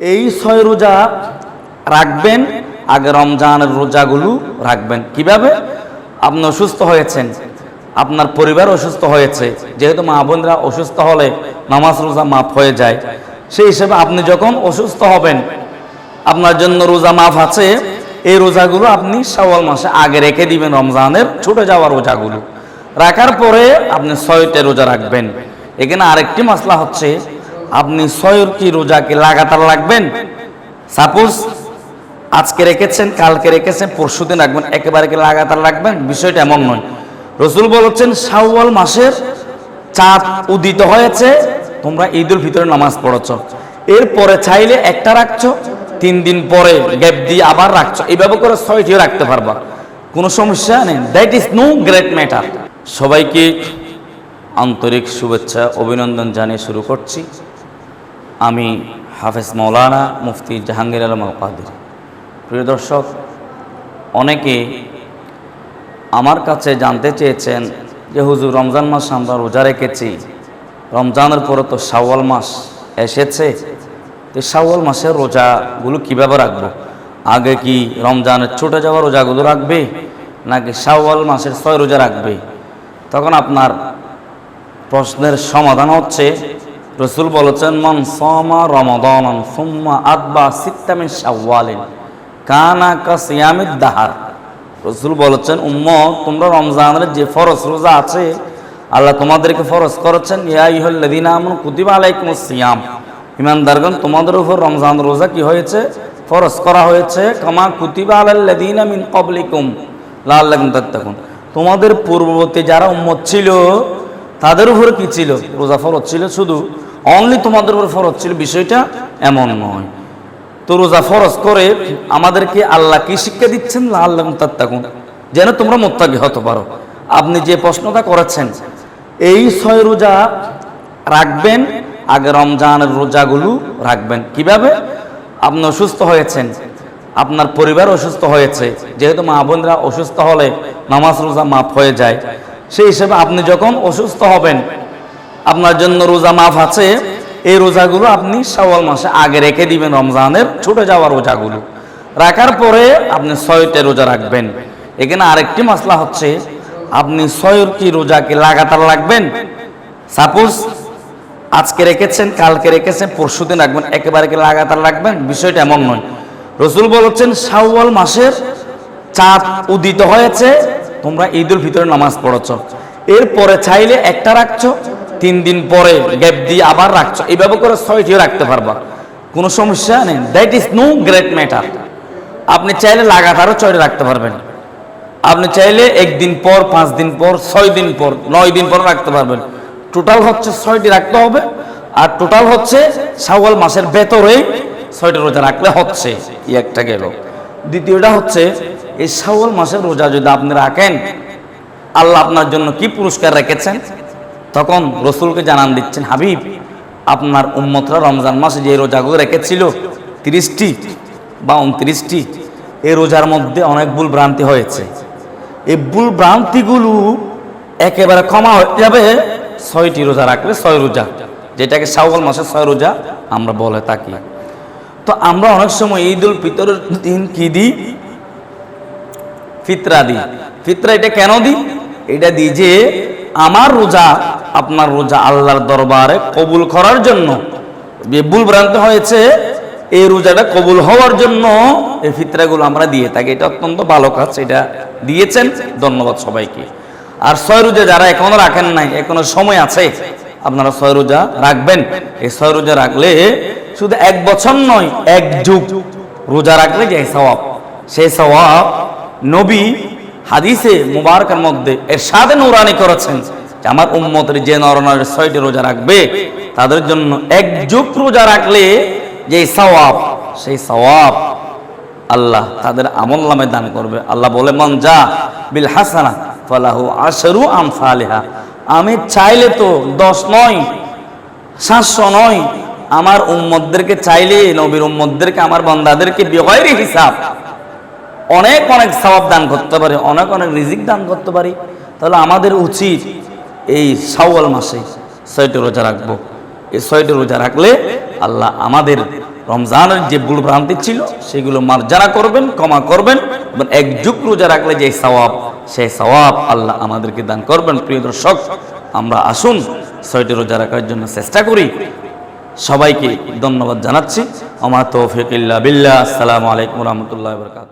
এই ছয় রোজা রাখবেন, আগে রমজানের রোজাগুলো রাখবেন। কীভাবে? আপনি অসুস্থ হয়েছেন, আপনার পরিবার অসুস্থ হয়েছে, যেহেতু মা বোনরা অসুস্থ হলে নামাজ রোজা মাফ হয়ে যায়। সেই হিসেবে আপনি যখন অসুস্থ হবেন, আপনার জন্য রোজা মাফ আছে, এই রোজাগুলো আপনি শাওয়াল মাসে আগে রেখে দিবেন, রমজানের ছুটে যাওয়া রোজাগুলো। রাখার পরে আপনি ছয়টা রোজা রাখবেন। এখানে আরেকটি মশলা হচ্ছে আপনি ছয়ের কি রোজা কি লাগাতার রাখবেন? সাপোজ আজকে রেখেছেন, কালকে রেখেছেন পরশু দিন রাখবেন, একেবারে কি লাগাতার রাখবেন? বিষয়টা এমন নয়। রসুল বলেছেন, শাওয়াল মাসের চাঁদ উদিত হয়েছে, তোমরা ঈদুল ভিতরে নামাজ পড়েছ। এরপরে চাইলে একটা রাখছো, তিন দিন পরে গ্যাপ দিয়ে আবার রাখছো। এইভাবে করে ছয়টিও রাখতে পারবা। কোনো সমস্যা নেই। That is no great matter সবাইকে আন্তরিক শুভেচ্ছা, অভিনন্দন জানিয়ে শুরু করছি। আমি হাফেজ মৌলানা মুফতি জাহাঙ্গীর আলম আল কাদের প্রিয় দর্শক, অনেকে আমার কাছে জানতে চেয়েছেন যে হুজুর রমজান মাস আমরা রোজা রেখেছি, রমজানের পরে তো শাওয়াল মাস এসেছে। তো শাওয়াল মাসের রোজাগুলো কীভাবে রাখব? আগে কি রমজানের ছুটে যাওয়া রোজাগুলো রাখবে, নাকি শাওয়াল মাসের ছয় রোজা রাখবে? তখন আপনার প্রশ্নের সমাধান হচ্ছে রসুল বলেছেন, মন সমা রমদন সুম্মা আদবা সিত্তামিন শাওয়ালিন কানা কাসিয়ামিদ দাহার। রসুল বলেছেন উম্ম তোমরা রমজানের যে ফরজ রোজা আছে, আল্লাহ তোমাদেরকে ফরজ করেছেন, ইয়া ইহল্লাদিন আমন কুতিবা আলাইকুম সিয়াম। ইমানদারগণ, তোমাদের উপর রমজান রোজা কি হয়েছে? ফরজ করা হয়েছে? কামা কুতিবা আলাল্লাদিন মিন ক্বাবলিকুম। লাআল্লাকুম তাত্তাকুন। তোমাদের পূর্ববর্তী যারা উম্মত ছিল, তাদের উপর কি ছিল? রোজা ফরজ ছিল শুধু অনলি তোমাদের উপর ফরজ ছিল, বিষয়টা এমন নয়। তো রোজা ফরজ করে আমাদেরকে আল্লাহ কি শিক্ষা দিচ্ছেন? আল্লাহ তাত্তাকুন। যেন তোমরা মোত্তাকি হতে পারো। আপনি যে প্রশ্নটা করেছেন, এই ছয় রোজা রাখবেন, আগে রমজানের রোজাগুলো রাখবেন। কীভাবে? আপনি অসুস্থ হয়েছেন, আপনার পরিবার অসুস্থ হয়েছে, যেহেতু মা বোনরা অসুস্থ হলে নামাজ রোজা মাফ হয়ে যায়। সেই হিসেবে আপনি যখন অসুস্থ হবেন আপনার জন্য রোজা মাফ আছে। এই রোজাগুলো আপনি শাওয়াল মাসে আগে রেখে দিবেন, রমজানের ছুটে যাওয়া রোজাগুলো। রাখার পরে আপনি ছয়টা রোজা রাখবেন। এখানে আরেকটি মশলা হচ্ছে, আপনি ছয়ের কি রোজা কি লাগাতার রাখবেন। সাপোজ আজকে রেখেছেন, কালকে রেখেছেন পরশু দিন রাখবেন, একেবারে কি লাগাতার রাখবেন? বিষয়টা এমন নয়। রসুল বলেছেন, শাওয়াল মাসের চাঁদ উদিত হয়েছে, তোমরা ঈদুল ভিতরে নামাজ পড়েছ। এরপরে চাইলে একটা রাখছো তিন দিন পরে গ্যাপ দিয়ে আবার রাখছো। এইভাবে করে ছয়টিও রাখতে পারবা। কোনো সমস্যা নেই। That is no great matter আপনি চাইলে লাগাতারও ছয়টি রাখতে পারবেন। আপনি চাইলে একদিন পর, পাঁচ দিন পর, ছয় দিন পর, নয় দিন পর রাখতে পারবেন। টোটাল হচ্ছে ছয়টি রাখতে হবে। আর টোটাল হচ্ছে শাওয়াল মাসের ভেতরেই ছয়টি রোজা রাখলে হচ্ছে। একটা গেল। দ্বিতীয়টা হচ্ছে, এই শাওয়াল মাসের রোজা যদি আপনি রাখেন, আল্লাহ আপনার জন্য কি পুরস্কার রেখেছেন? তখন রসুলকে জানান দিচ্ছেন, হাবিব, আপনার উম্মতরা রমজান মাসে যে রোজাগুলো রেখেছিল, তিরিশটি বা উনত্রিশটি এই রোজার মধ্যে অনেক ভুল ভ্রান্তি হয়েছে। এই ভুল ভ্রান্তিগুলো একেবারে ক্ষমা হয়ে যাবে, ছয়টি রোজা রাখলে ছয় রোজা, যেটাকে শাওয়াল মাসে ছয় রোজা আমরা বলে থাকি। তো আমরা অনেক সময় ঈদ উল ফিতরের দিন কি দিই? ফিতরা দিই। ফিতরা এটা কেন দিই? এটা দিই যে, আমার রোজা আপনার রোজা আল্লাহর দরবারে কবুল করার জন্য। ভুল ভ্রান্ত হয়েছে এই রোজাটা কবুল হওয়ার জন্য এই ফিতরাগুলো আমরা দিয়ে থাকি। এটা অত্যন্ত ভালো কাজ, এটা দিয়েছেন, ধন্যবাদ সবাইকে। আর ছয় রোজা যারা এখনও রাখেন নাই, এখনও সময় আছে, আপনারা ছয় রোজা রাখবেন। এই ছয় রোজা রাখলে শুধু এক বছর নয়, এক যুগ রোজা রাখলে যে সওয়াব, সেই সওয়াব নবী হাদিসে মুবারকের মধ্যে এর সাথে নুরানি করেছেন। আমার উম্মতের যে নরনারীর ছয়টি রোজা রাখবে, তাদের জন্য এক যুগ রোজা রাখলে যে সওয়াব, সেই সওয়াব আল্লাহ তাদের আমল নামে দান করবে। আল্লাহ বলে, মন যা বিল হাসানা ফালাহু আশরু আমসালিহা। আমি চাইলে তো দশ নয়, সাতশো নয় আমার উম্মতদেরকে চাইলে, নবীর উম্মতদেরকে, আমার বন্দাদেরকে বেগয়রি হিসাব অনেক অনেক সওয়াব দান করতে পারি, অনেক অনেক রিজিক দান করতে পারি। তাহলে আমাদের উচিত এই শাওয়াল মাসে ছয়টি রোজা রাখব। এই ছয়টি রোজা রাখলে আল্লাহ আমাদের রমজানের যে ভুল ভ্রান্তি ছিল, সেগুলো মার্জারা করবেন, ক্ষমা করবেন। এবং এক যুগ রোজা রাখলে যে সওয়াব, সেই সওয়াব আল্লাহ আমাদেরকে দান করবেন। প্রিয় দর্শক, আমরা আসুন ছয়টি রোজা রাখার জন্য চেষ্টা করি। সবাইকে ধন্যবাদ জানাচ্ছি। আমার তৌফিক ইল্লা বিল্লাহ। আসসালামু আলাইকুম রহমতুল্লাহ বরকাত